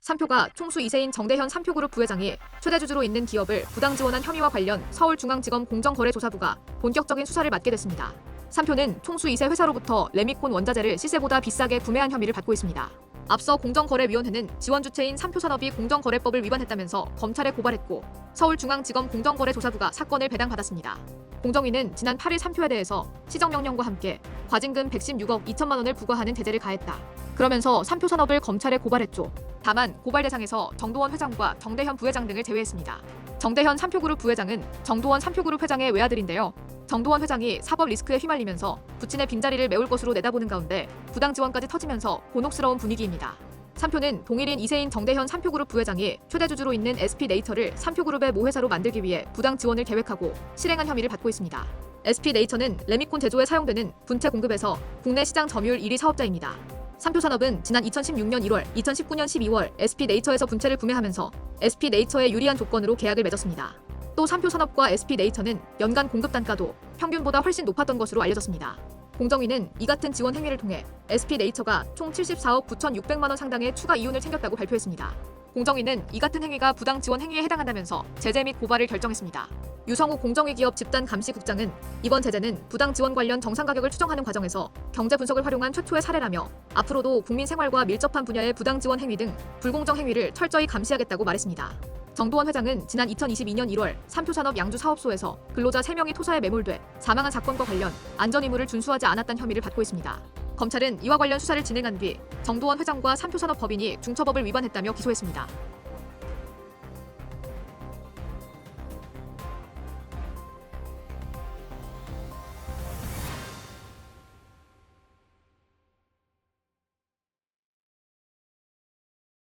삼표가 총수 2세인 정대현 삼표그룹 부회장이 최대 주주로 있는 기업을 부당 지원한 혐의와 관련 서울중앙지검 공정거래조사부가 본격적인 수사를 맡게 됐습니다. 삼표는 총수 2세 회사로부터 레미콘 원자재를 시세보다 비싸게 구매한 혐의를 받고 있습니다. 앞서 공정거래위원회는 지원 주체인 삼표산업이 공정거래법을 위반했다면서 검찰에 고발했고 서울중앙지검 공정거래조사부가 사건을 배당받았습니다. 공정위는 지난 8일 삼표에 대해서 시정명령과 함께 과징금 116억 2천만 원을 부과하는 제재를 가했다. 그러면서 삼표 산업을 검찰에 고발했죠. 다만 고발 대상에서 정도원 회장과 정대현 부회장 등을 제외했습니다. 정대현 삼표그룹 부회장은 정도원 삼표그룹 회장의 외아들인데요. 정도원 회장이 사법 리스크에 휘말리면서 부친의 빈자리를 메울 것으로 내다보는 가운데 부당 지원까지 터지면서 곤혹스러운 분위기입니다. 삼표는 동일인 2세인 정대현 삼표그룹 부회장이 최대 주주로 있는 SP네이처를 삼표그룹의 모회사로 만들기 위해 부당 지원을 계획하고 실행한 혐의를 받고 있습니다. SP네이처는 레미콘 제조에 사용되는 분체 공급에서 국내 시장 점유율 1위 사업자입니다. 삼표산업은 지난 2016년 1월, 2019년 12월 SP네이처에서 분체를 구매하면서 SP네이처에 유리한 조건으로 계약을 맺었습니다. 또 삼표산업과 SP네이처는 연간 공급 단가도 평균보다 훨씬 높았던 것으로 알려졌습니다. 공정위는 이 같은 지원 행위를 통해 SP네이처가 총 74억 9,600만 원 상당의 추가 이윤을 챙겼다고 발표했습니다. 공정위는 이 같은 행위가 부당 지원 행위에 해당한다면서 제재 및 고발을 결정했습니다. 유성우 공정위 기업 집단 감시국장은 이번 제재는 부당 지원 관련 정상 가격을 추정하는 과정에서 경제 분석을 활용한 최초의 사례라며 앞으로도 국민 생활과 밀접한 분야의 부당 지원 행위 등 불공정 행위를 철저히 감시하겠다고 말했습니다. 정도원 회장은 지난 2022년 1월 삼표산업 양주 사업소에서 근로자 3명이 토사에 매몰돼 사망한 사건과 관련 안전 의무를 준수하지 않았다는 혐의를 받고 있습니다. 검찰은 이와 관련 수사를 진행한 뒤 정도원 회장과 삼표산업 법인이 중처법을 위반했다며 기소했습니다.